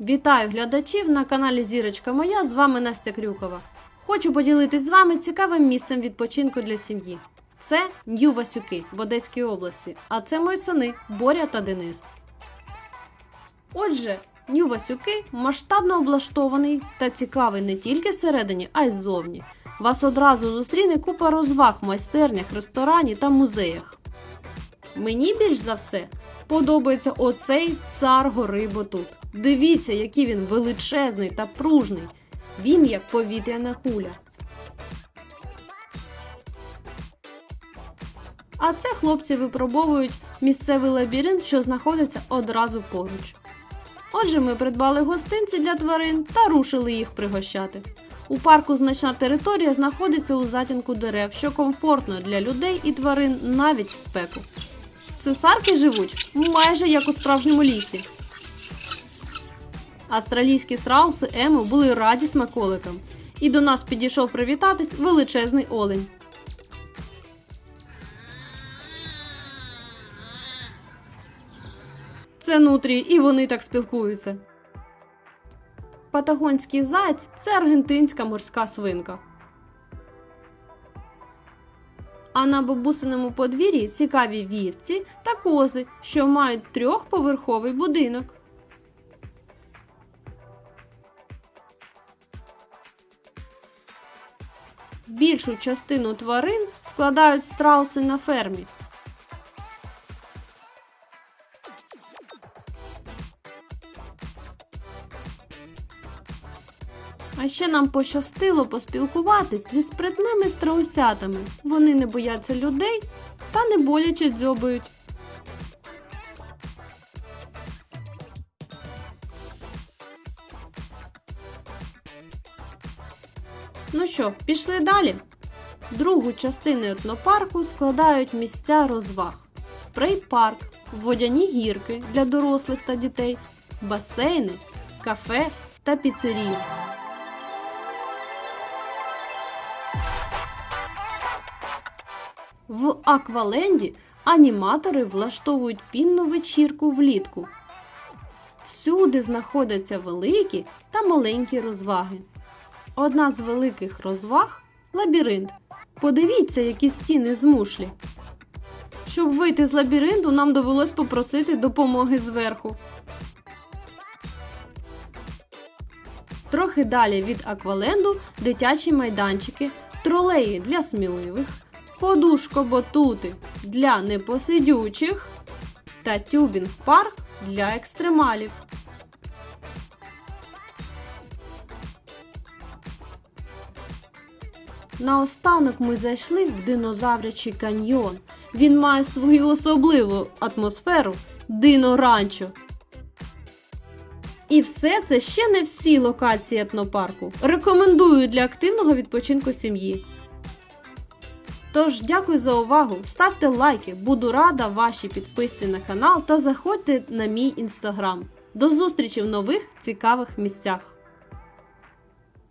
Вітаю глядачів на каналі Зірочка Моя. З вами Настя Крюкова. Хочу поділитись з вами цікавим місцем відпочинку для сім'ї. Це Нью Васюки в Одеській області, а це мої сини Боря та Денис. Отже, Нью Васюки масштабно облаштований та цікавий не тільки всередині, а й ззовні. Вас одразу зустріне купа розваг в майстернях, ресторані та музеях. Мені більш за все подобається оцей цар гори Батут. Дивіться, який він величезний та пружний. Він як повітряна куля. А це хлопці випробовують місцевий лабіринт, що знаходиться одразу поруч. Отже, ми придбали гостинці для тварин та рушили їх пригощати. У парку значна територія знаходиться у затінку дерев, що комфортно для людей і тварин навіть в спеку. Цесарки живуть майже як у справжньому лісі. Австралійські страуси Ему були раді смаколикам, і до нас підійшов привітатись величезний олень. Це нутрії, і вони так спілкуються. Патагонський заяць це аргентинська морська свинка. А на бабусиному подвір'ї цікаві вівці та кози, що мають трьохповерховий будинок. Більшу частину тварин складають страуси на фермі. А ще нам пощастило поспілкуватись зі спритними страусятами. Вони не бояться людей та не боляче дзьобають. Ну що, пішли далі. Другу частину етнопарку складають місця розваг: спрей-парк, водяні гірки для дорослих та дітей, басейни, кафе та піцерії. В Акваленді аніматори влаштовують пінну вечірку влітку. Всюди знаходяться великі та маленькі розваги. Одна з великих розваг лабіринт. Подивіться, які стіни з мушлі. Щоб вийти з лабіринту, нам довелось попросити допомоги зверху. Трохи далі від Акваленду дитячі майданчики, тролеї для сміливих, подушко-ботути для непосидючих та тюбінг-парк для екстремалів. Наостанок ми зайшли в динозаврячий каньйон. Він має свою особливу атмосферу дино ранчо. І все це ще не всі локації етнопарку. Рекомендую для активного відпочинку сім'ї. Тож, дякую за увагу. Ставте лайки, буду рада вашій підписці на канал та заходьте на мій інстаграм. До зустрічі в нових цікавих місцях.